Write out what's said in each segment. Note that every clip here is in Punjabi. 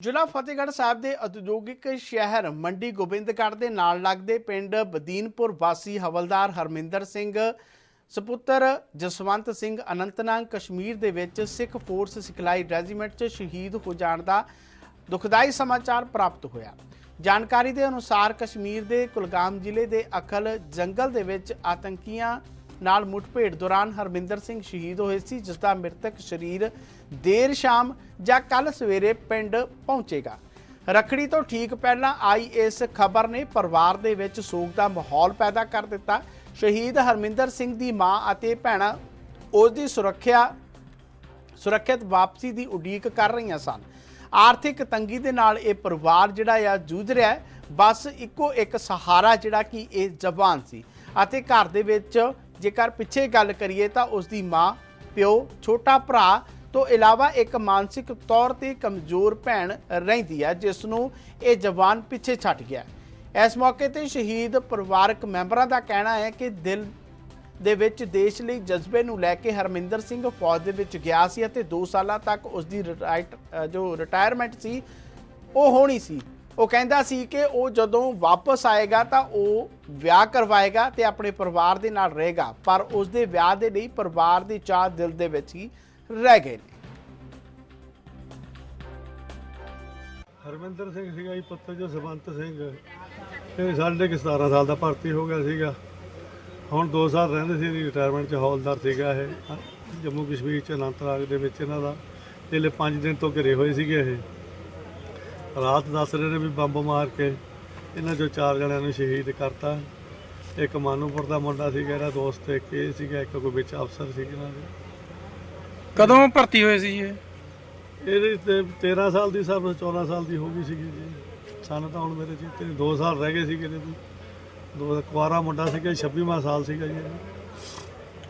ਜ਼ਿਲ੍ਹਾ ਫਤਿਹਗੜ੍ਹ ਸਾਹਿਬ ਦੇ ਉਦਯੋਗਿਕ ਸ਼ਹਿਰ ਮੰਡੀ ਗੋਬਿੰਦਗੜ੍ਹ ਦੇ ਨਾਲ ਲੱਗਦੇ ਪਿੰਡ ਬਦੀਨਪੁਰ ਵਾਸੀ ਹਵਲਦਾਰ ਹਰਮਿੰਦਰ ਸਿੰਘ, ਸਪੁੱਤਰ ਜਸਵੰਤ ਸਿੰਘ ਅਨੰਤਨਾਗ ਕਸ਼ਮੀਰ ਦੇ ਵਿੱਚ ਸਿੱਖ ਫੋਰਸ ਸਿਖਲਾਈ ਰੈਜੀਮੈਂਟ 'ਚ ਸ਼ਹੀਦ ਹੋ ਜਾਣ ਦਾ ਦੁਖਦਾਈ ਸਮਾਚਾਰ ਪ੍ਰਾਪਤ ਹੋਇਆ। ਜਾਣਕਾਰੀ ਦੇ ਅਨੁਸਾਰ ਕਸ਼ਮੀਰ ਦੇ ਕੁਲਗਾਮ ਜ਼ਿਲ੍ਹੇ ਦੇ ਅਖਲ ਜੰਗਲ ਦੇ ਵਿੱਚ ਆਤੰਕੀਆਂ ਨਾਲ ਮੁੱਠਭੇੜ ਦੌਰਾਨ ਹਰਮਿੰਦਰ ਸਿੰਘ ਸ਼ਹੀਦ ਹੋਏ ਸੀ, ਜਿਸ ਦਾ ਮ੍ਰਿਤਕ ਸਰੀਰ ਦੇਰ ਸ਼ਾਮ ਜਾਂ ਕੱਲ ਸਵੇਰੇ ਪਿੰਡ ਪਹੁੰਚੇਗਾ। ਰਖੜੀ ਤੋਂ ਠੀਕ ਪਹਿਲਾਂ ਆਈ ਇਸ ਖਬਰ ਨੇ ਪਰਿਵਾਰ ਦੇ ਵਿੱਚ ਸੋਗ ਦਾ ਮਾਹੌਲ ਪੈਦਾ ਕਰ ਦਿੱਤਾ। ਸ਼ਹੀਦ ਹਰਮਿੰਦਰ ਸਿੰਘ ਦੀ ਮਾਂ ਅਤੇ ਭੈਣਾਂ ਉਸ ਦੀ ਸੁਰੱਖਿਆ, ਸੁਰੱਖਿਅਤ ਵਾਪਸੀ ਦੀ ਉਡੀਕ ਕਰ ਰਹੀਆਂ ਸਨ। ਆਰਥਿਕ ਤੰਗੀ ਦੇ ਨਾਲ ਇਹ ਪਰਿਵਾਰ ਜਿਹੜਾ ਆ ਜੂਝ ਰਿਹਾ ਹੈ। ਬਸ ਇੱਕੋ ਇੱਕ ਸਹਾਰਾ ਜਿਹੜਾ ਕਿ ਇਹ ਜਵਾਨ ਸੀ ਅਤੇ ਘਰ ਦੇ ਵਿੱਚ ਜੇਕਰ ਪਿੱਛੇ ਗੱਲ ਕਰੀਏ ਤਾਂ ਉਸ ਦੀ ਮਾਂ, ਪਿਓ, ਛੋਟਾ ਭਰਾ, ਤੋਂ ਇਲਾਵਾ ਇੱਕ ਮਾਨਸਿਕ ਤੌਰ ਤੇ ਕਮਜ਼ੋਰ ਭੈਣ ਰਹਿੰਦੀ ਹੈ, ਜਿਸ ਨੂੰ ਇਹ ਜਵਾਨ ਪਿੱਛੇ ਛੱਡ ਗਿਆ ਇਸ ਮੌਕੇ ਤੇ ਸ਼ਹੀਦ ਪਰਿਵਾਰਕ ਮੈਂਬਰਾਂ ਦਾ ਕਹਿਣਾ ਹੈ ਕਿ ਦਿਲ ਦੇ ਵਿੱਚ ਦੇਸ਼ ਲਈ ਜਜ਼ਬੇ ਨੂੰ ਲੈ ਕੇ ਹਰਮਿੰਦਰ ਸਿੰਘ ਫੌਜ ਦੇ ਵਿੱਚ ਗਿਆ ਸੀ ਅਤੇ 2 ਸਾਲਾਂ ਤੱਕ ਉਸ ਦੀ ਜੋ ਰਿਟਾਇਰਮੈਂਟ ਸੀ, ਉਹ ਹੋਣੀ ਸੀ। ਉਹ ਕਹਿੰਦਾ ਸੀ ਕਿ ਉਹ ਜਦੋਂ ਵਾਪਸ ਆਏਗਾ ਤਾਂ ਉਹ ਵਿਆਹ ਕਰਵਾਏਗਾ ਤੇ ਆਪਣੇ ਪਰਿਵਾਰ ਦੇ ਨਾਲ ਰਹੇਗਾ, ਪਰ ਉਸ ਦੇ ਵਿਆਹ ਦੇ ਲਈ ਪਰਿਵਾਰ ਦੀ ਚਾਹ ਦਿਲ ਦੇ ਵਿੱਚ ਹੀ ਰਹਿ ਗਏ ਨੇ। ਹਰਮਿੰਦਰ ਸਿੰਘ ਸੀਗਾ ਜੀ, ਪੁੱਤਰ ਜੋ ਸਵੰਤ ਸਿੰਘ। ਇਹ ਸਾਡੇ ਕਿ 17 ਸਾਲ ਦਾ ਭਰਤੀ ਹੋ ਗਿਆ ਸੀਗਾ। ਹੁਣ 2 ਸਾਲ ਰਹਿੰਦੇ ਸੀ ਰਿਟਾਇਰਮੈਂਟ ਚ ਹੌਲਦਾਰ ਸੀਗਾ ਇਹ। ਜੰਮੂ ਕਸ਼ਮੀਰ ਚ ਅਨੰਤਨਾਗ ਦੇ ਵਿੱਚ ਇਹਨਾਂ ਦਾ। ਇਹਲੇ 5 ਦਿਨ ਤੋਂ ਘਿਰੇ ਹੋਏ ਸੀਗੇ ਇਹ। ਰਾਤ ਦੱਸ ਰਹੇ ਨੇ ਵੀ ਬੰਬ ਮਾਰ ਕੇ ਇਹਨਾਂ ਚੋਂ ਚਾਰ ਜਣਿਆਂ ਨੂੰ ਸ਼ਹੀਦ ਕਰਤਾ। ਇੱਕ ਮਾਨੂਪੁਰ ਦਾ ਮੁੰਡਾ ਸੀਗਾ ਇਹਦਾ ਦੋਸਤ ਇੱਕ ਇਹ ਸੀਗਾ ਇੱਕ ਕੋਈ ਵਿੱਚ ਅਫਸਰ ਸੀ ਇਹਨਾਂ ਦੇ। ਕਦੋਂ ਭਰਤੀ ਹੋਏ ਸੀ ਇਹ? ਇਹਦੇ ਤੇ 13 ਸਾਲ ਦੀ ਸਭ 14 ਸਾਲ ਦੀ ਹੋ ਗਈ ਸੀਗੀ ਜੀ। ਸਾਨੂੰ ਤਾਂ ਹੁਣ ਮੇਰੇ ਚਿੱਤੇ 2 ਸਾਲ ਰਹਿ ਗਏ ਸੀਗੇ ਵੀ। ਦੋ ਕੁਆਰਾ ਮੁੰਡਾ ਸੀਗਾ 26ਵਾਂ ਸਾਲ ਸੀਗਾ ਜੀ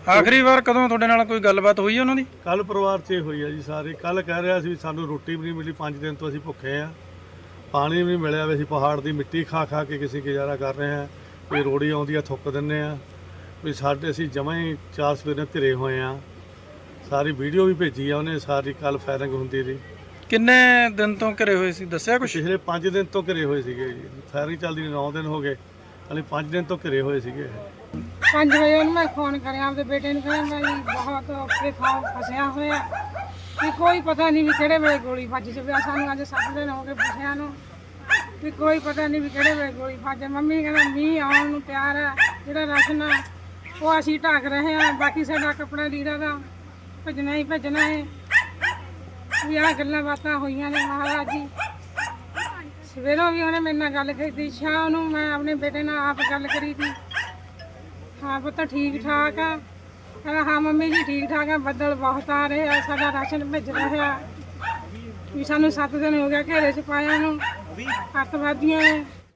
ਆਖਰੀ ਵਾਰ ਕਦੋਂ ਤੁਹਾਡੇ ਨਾਲ ਕੋਈ ਗੱਲਬਾਤ ਹੋਈ ਉਹਨਾਂ ਦੀ? ਕੱਲ ਪਰਿਵਾਰ 'ਚ ਹੋਈ ਆ ਜੀ ਸਾਰੇ। ਕੱਲ ਕਹਿ ਰਿਹਾ ਸੀ ਵੀ ਸਾਨੂੰ ਰੋਟੀ ਵੀ ਨਹੀਂ ਮਿਲੀ 5 ਦਿਨ ਤੋਂ ਅਸੀਂ ਭੁੱਖੇ ਆ। ਪਾਣੀ ਵੀ ਮਿਲਿਆ ਵੀ ਅਸੀਂ ਪਹਾੜ ਦੀ ਮਿੱਟੀ ਖਾ ਖਾ ਕੇ ਕਿਸੇ ਗੁਜ਼ਾਰਾ ਕਰ ਰਹੇ ਆ ਕੋਈ ਰੋੜੀ ਆਉਂਦੀ ਆ ਥੁੱਕ ਦਿੰਨੇ ਆ ਵੀ ਸਾਡੇ ਅਸੀਂ ਜਮਾਂ ਹੀ ਚਾਰ ਸਵੇਰੇ ਘਿਰੇ ਹੋਏ ਆ ਸਾਰੀ ਵੀਡੀਓ ਵੀ ਭੇਜੀ ਆ ਉਹਨੇ ਸਾਰੀ ਕੱਲ ਫਾਇਰਿੰਗ ਹੁੰਦੀ ਰਹੀ। ਕਿੰਨੇ ਦਿਨ ਤੋਂ ਘਰੇ ਹੋਏ ਸੀ? ਦੱਸਿਆ ਕੁਛ? ਪਿਛਲੇ 5 ਦਿਨ ਤੋਂ ਘਿਰੇ ਹੋਏ ਸੀਗੇ ਜੀ। ਫਾਇਰਿੰਗ ਚੱਲਦੀ 9 ਦਿਨ ਹੋ ਗਏ। ਹਾਲੇ 5 ਦਿਨ ਤੋਂ ਘਿਰੇ ਹੋਏ ਸੀਗੇ ਇਹ। 5 ਵਜੇ ਉਹਨੂੰ ਮੈਂ ਫੋਨ ਕਰਿਆ ਆਪਦੇ ਬੇਟੇ ਨੂੰ ਕਹਿੰਦਾ ਮੈਂ ਜੀ ਬਹੁਤ ਫਸਿਆ ਹੋਇਆ। ਵੀ ਕੋਈ ਪਤਾ ਨਹੀਂ ਵੀ ਕਿਹੜੇ ਵੇਲੇ ਗੋਲੀ ਵੱਜ ਜਾਵੇ। ਸਾਨੂੰ ਅੱਜ ਸੱਤ ਦਿਨ ਹੋ ਗਏ ਪੁੱਛਿਆ ਨੂੰ ਵੀ ਕੋਈ ਪਤਾ ਨਹੀਂ ਵੀ ਕਿਹੜੇ ਵੇਲੇ ਗੋਲੀ ਵੱਜ ਜਾਵੇ। ਮੰਮੀ ਕਹਿੰਦਾ ਮੀਂਹ ਆਉਣ ਨੂੰ ਤਿਆਰ ਹੈ ਜਿਹੜਾ ਰਾਸ਼ਨ ਆ ਉਹ ਅਸੀਂ ਢੱਕ ਰਹੇ ਹਾਂ, ਬਾਕੀ ਸਾਡਾ ਕੱਪੜਾ ਲੀੜਾ ਦਾ ਭੇਜਣਾ ਹੀ ਭੇਜਣਾ ਹੈ। ਵੀ ਆਹ ਗੱਲਾਂ ਬਾਤਾਂ ਹੋਈਆਂ ਨੇ ਮਹਾਰਾਜ ਜੀ। ਸਵੇਰੋਂ ਵੀ ਉਹਨੇ ਮੇਰੇ ਨਾਲ ਗੱਲ ਕੀਤੀ, ਸ਼ਾਮ ਨੂੰ ਮੈਂ ਆਪਣੇ ਬੇਟੇ ਨਾਲ ਆਪ ਗੱਲ ਕਰੀ ਸੀ ਹਾਂ ਪੁੱਤ ਠੀਕ ਠਾਕ ਆ। ਕਹਿੰਦਾ, ਹਾਂ ਮੰਮੀ ਜੀ, ਠੀਕ ਠਾਕ ਆ, ਬੱਦਲ ਬਹੁਤ ਆ ਰਹੇ ਆ, ਸਾਡਾ ਰਾਸ਼ਨ ਭਿੱਜ ਰਿਹਾ ਵੀ ਸਾਨੂੰ 7 ਦਿਨ ਹੋ ਗਿਆ ਘੇਰੇ ਚ ਪਾਇਆ ਨੂੰ, ਅੱਤਵਾਦੀਆਂ ਨੇ।